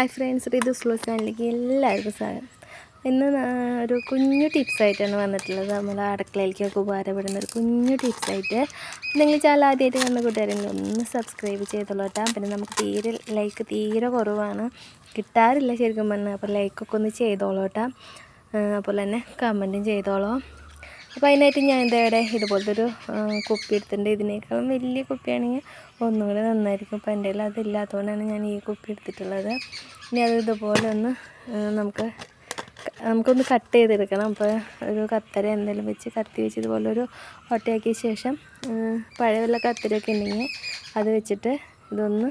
Hi friends ഇത് slow ചാനലിലേക്ക് എല്ലാവർക്കും സ്വാഗതം. ഇന്ന് ഒരു കുഞ്ഞു ടിപ്സായിട്ടാണ് വന്നിട്ടുള്ളത്. നമ്മൾ അടുക്കളയിലേക്കൊക്കെ ഉപകാരപ്പെടുന്ന ഒരു കുഞ്ഞു ടിപ്സായിട്ട് നിങ്ങൾ ചാനൽ ആദ്യമായിട്ട് കണ്ട കൂട്ടുകാരെങ്കിൽ ഒന്ന് സബ്സ്ക്രൈബ് ചെയ്തോളൂ കേട്ടോ പിന്നെ നമുക്ക് തീരെ ലൈക്ക് തീരെ കുറവാണ്. കിട്ടാറില്ല ശരിക്കും പറഞ്ഞാൽ അപ്പോൾ ലൈക്കൊക്കെ ഒന്ന് ചെയ്തോളൂ കേട്ടോ അപ്പോൾ തന്നെ കമന്റും ചെയ്തോളൂ. അപ്പോൾ അതിനായിട്ട് ഞാൻ എന്താ ഇവിടെ ഇതുപോലത്തെ ഒരു കുപ്പി എടുത്തിട്ടുണ്ട്. ഇതിനേക്കാളും വലിയ കുപ്പിയാണെങ്കിൽ ഒന്നും കൂടെ നന്നായിരിക്കും. അപ്പോൾ എന്റെ കയ്യിൽ അതില്ലാത്തതുകൊണ്ടാണ് ഞാൻ ഈ കുപ്പി എടുത്തിട്ടുള്ളത്. ഇനി അത് ഇതുപോലെ ഒന്ന് നമുക്ക് നമുക്കൊന്ന് കട്ട് ചെയ്തെടുക്കണം. അപ്പോൾ ഒരു കത്തര എന്തെങ്കിലും വെച്ച് കത്തി വെച്ച് ഇതുപോലെ ഒരു ഒട്ടയാക്കിയ ശേഷം പഴയ വല്ല കത്തരയൊക്കെ ഉണ്ടെങ്കിൽ അത് വെച്ചിട്ട് ഇതൊന്ന്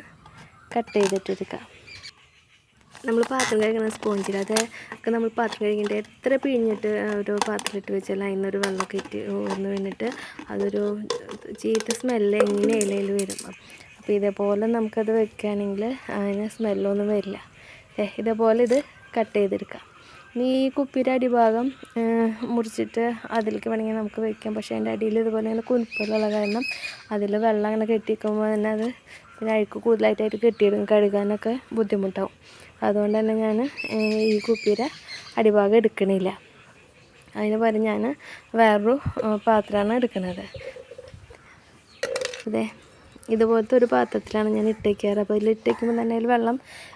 കട്ട് ചെയ്തിട്ടെടുക്കാം നമ്മൾ പാത്രം കഴുകുന്ന സ്പോഞ്ചിൽ അത് ഒക്കെ നമ്മൾ പാത്രം കഴുകിയിട്ട് എത്ര പിഴിഞ്ഞിട്ട് ഒരു പാത്രത്തിലിട്ട് വെച്ചാൽ അതിൽ നിന്നൊരു വെള്ളമൊക്കെ ഇട്ട് ഊർന്ന് വീണിട്ട് അതൊരു ചീത്ത സ്മെല്ല് എങ്ങനെ ഇലയിൽ വരും. അപ്പോൾ ഇതേപോലെ നമുക്കത് വെക്കുകയാണെങ്കിൽ അതിന് സ്മെല്ലൊന്നും വരില്ല. ഇതേപോലെ ഇത് കട്ട് ചെയ്തെടുക്കാം. ഇനി ഈ കുപ്പിയുടെ അടിഭാഗം മുറിച്ചിട്ട് അതിലേക്ക് വേണമെങ്കിൽ നമുക്ക് വെക്കാം. പക്ഷേ അതിന്റെ അടിയിൽ ഇതുപോലെ ഇങ്ങനെ കുനിപ്പുള്ള കാരണം അതിൽ വെള്ളം അങ്ങനെ കെട്ടിക്കുമ്പോൾ തന്നെ അത് പിന്നെ അഴുക്ക് കൂടുതലായിട്ടായിട്ട് കെട്ടിയിടും കഴുകാനൊക്കെ ബുദ്ധിമുട്ടാവും. അതുകൊണ്ട് തന്നെ ഞാൻ ഈ കുപ്പിയുടെ അടിഭാഗം എടുക്കണില്ല. അതിന് പകരം ഞാൻ വേറൊരു പാത്രമാണ് എടുക്കുന്നത് അതെ ഇതുപോലത്തെ ഒരു പാത്രത്തിലാണ് ഞാൻ ഇട്ടേക്കാറ്. അപ്പോൾ ഇതിൽ ഇട്ടേക്കുമ്പോൾ തന്നെ അതിൽ വെള്ളം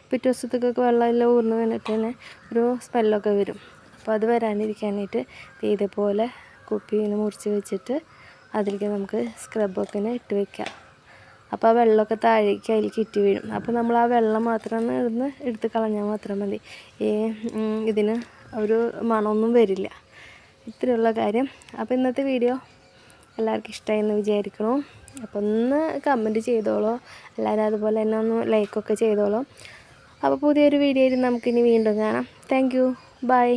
പിറ്റേ ദിവസത്തേക്കൊക്കെ വെള്ളം എല്ലാം ഊർന്ന് വന്നിട്ട് തന്നെ ഒരു സ്മെല്ലൊക്കെ വരും. അപ്പോൾ അത് വരാനിരിക്കാനായിട്ട് ഇതേപോലെ കുപ്പി ഇങ്ങനെ മുറിച്ച് വെച്ചിട്ട് അതിലേക്ക് നമുക്ക് സ്ക്രബൊക്കെ ഇട്ട് വെക്കാം. അപ്പോൾ ആ വെള്ളമൊക്കെ താഴേക്ക് അതിലേക്ക് കിറ്റി വീഴും. അപ്പോൾ നമ്മൾ ആ വെള്ളം മാത്രം ഇടുന്ന് എടുത്ത് കളഞ്ഞാൽ മാത്രം മതി. ഈ ഇതിന് ഒരു മണമൊന്നും വരില്ല. ഇത്രയുള്ള കാര്യം. അപ്പോൾ ഇന്നത്തെ വീഡിയോ എല്ലാവർക്കും ഇഷ്ടമായി എന്ന് വിചാരിക്കണോ അപ്പോൾ ഒന്ന് കമന്റ് ചെയ്തോളൂ. എല്ലാവരും അതുപോലെ തന്നെ ഒന്ന് ലൈക്കൊക്കെ ചെയ്തോളൂ. അപ്പോൾ പുതിയൊരു വീഡിയോയിൽ നമുക്കിനി വീണ്ടും കാണാം. Thank you by